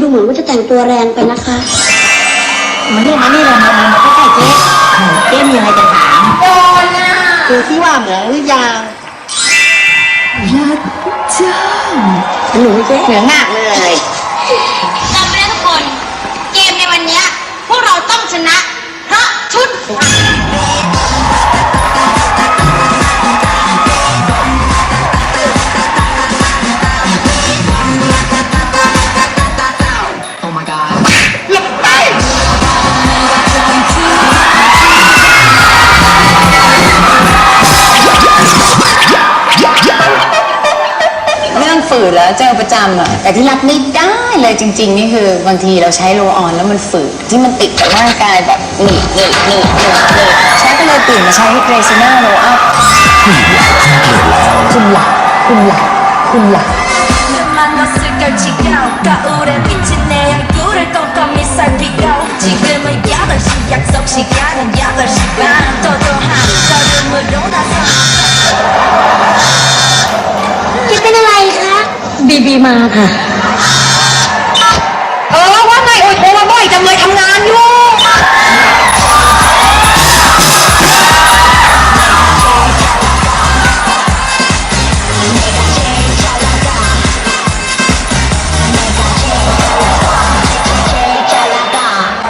ดูเหมือนว่าจะแต่งตัวแรงไปนะคะมานี่มานี่เลยมามามาใกล้ๆเจ๊เจ๊มีอะไรจะถามโดนอะดูที่ว่าเหมือนหรือยังยัดจ้าหนูเจ๊เหมือนมากเลยจำไว้นะทุกคน เกมในวันเนี้ยพวกเราต้องชนะ เพราะชุด ฝืดแล้วเจอประจำอะแต่ที่รับไม่ได้เลยจริง ๆ นี่คือบางทีเราใช้โรลออนแล้วมันฝืดที่มันติดกับร่างกายแบบหนีบหนีบหนีบหนีบหนีบใช้ก็เลยเปลี่ยนมาใช้เรซิน่าโรลอัพคุณหลักคุณหลักคุณหลัก 만 낯을 걸치고 거울에 비친 내 얼굴을 꼼꼼히 살피고 지금은 8시 약속 시간은 8시 ีมาค่ะ เออว่าไงโอ้ยโทรมาบ่อยจังเลยทำงานอยู่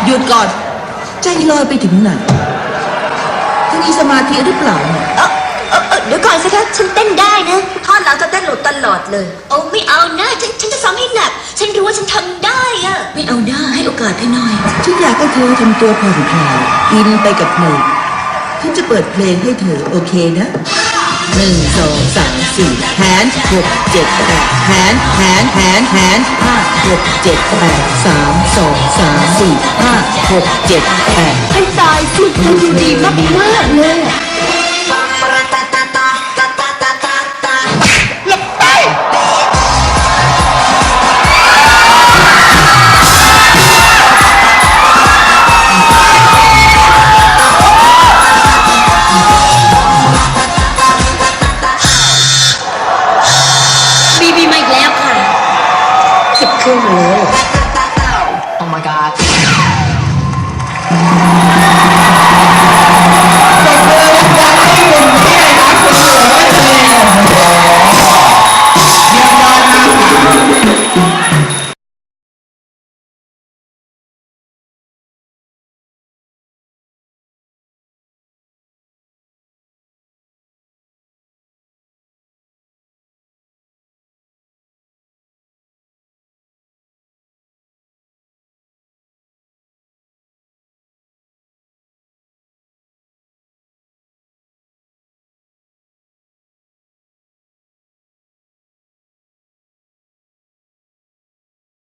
หยุดก่อน ใจลอยไปถึงไหนเธอมีสมาธิหรือเปล่าเนี่ย เออเออเออเดี๋ยวก่อนสิคะฉันเต้นได้นะท่อนหลังจะเต้นหลุดตลอดเลย กาสให้หน่อย ฉันอยากให้เธอทำตัวผ่อนคลายอินไปกับเพลงฉันจะเปิดเพลงให้เธอโอเคนะหนึ่งสองสามสี่แขนหกเจ็ดแปดแขนแขนแขนแขนห้าหกเจ็ดแปดสามสองสามสี่ห้าหกเจ็ดแปดให้ตายสิมันดูดีมากๆเลยอะ my god.